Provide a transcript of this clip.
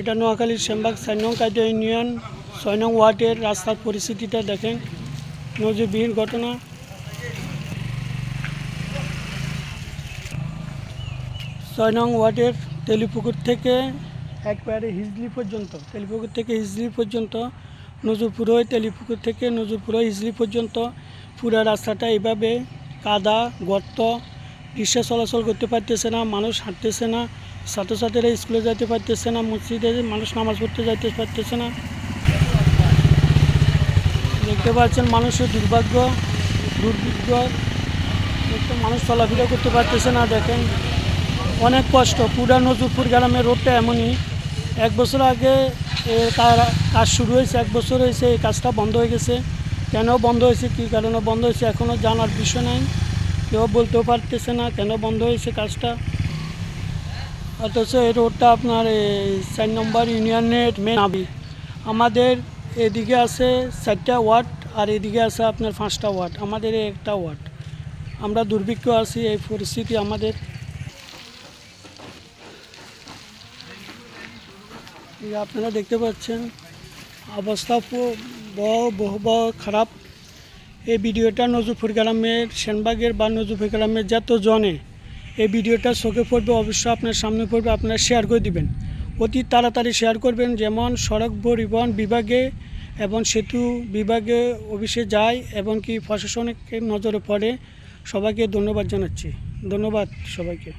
এটা নোয়াখালীর শ্যামবাগ চার নং কাজা ইউনিয়ন ছয় নং ওয়ার্ডের রাস্তার পরিস্থিতিটা দেখেন। নজিরবিহীন ঘটনা। ছয় নং ওয়ার্ডের তেলিপুকুর থেকে একবারে হিজলি পর্যন্ত, তেলিপুকুর থেকে হিজলি পর্যন্ত, নজরপুর হয়ে তেলিপুকুর থেকে নজরপুর হয়ে হিজলি পর্যন্ত পুরো রাস্তাটা এভাবে কাদা, গর্ত রিক্সা চলাচল করতে পারতেছে না, মানুষ হাঁটতেছে না, ছাত্রছাত্রীরা স্কুলে যাইতে পারতেছে না, মসজিদে মানুষ নামাজ পড়তে যাইতে পারতেছে না। দেখতে পাচ্ছেন মানুষের দুর্ভাগ্য, দুর্ভিক্ষ। মানুষ চলাফেরা করতে পারতেছে না, দেখেন। অনেক কষ্ট। পুরা নজরপুর গ্রামের রোডটা এমনই। এক বছর আগে কাজ শুরু হয়েছে, এক বছর হয়েছে এই কাজটা বন্ধ হয়ে গেছে। কেন বন্ধ হয়েছে, কী কারণে বন্ধ হয়েছে এখনও জানার বিষয় নাই। কেউ বলতেও পারতেছে না কেন বন্ধ হয়েছে কাজটা। অথচ এই রোডটা আপনার চার নম্বর ইউনিয়নের মেন আবি। আমাদের এদিকে আছে চারটা ওয়ার্ড আর এদিকে আছে আপনার পাঁচটা ওয়ার্ড। আমাদের একটা ওয়ার্ড। আমরা দুর্ভিক্ষ আছি, এই পরিস্থিতি আমাদের। আপনারা দেখতে পাচ্ছেন, অবস্থা বহু বড় খারাপ। এই ভিডিওটা নজরপুর গ্রামের সেনবাগের বা নজরপুর গ্রামের যত জনে এই ভিডিওটা চোখে পড়বে, অবশ্যই আপনার সামনে পড়বে, আপনারা শেয়ার করে দিবেন। অতি তাড়াতাড়ি শেয়ার করবেন, যেমন সড়ক পরিবহন বিভাগে এবং সেতু বিভাগে অফিসে যায় এবং কি প্রশাসনিক নজরে পড়ে, সবাইকে ধন্যবাদ জানাচ্ছি। ধন্যবাদ সবাইকে।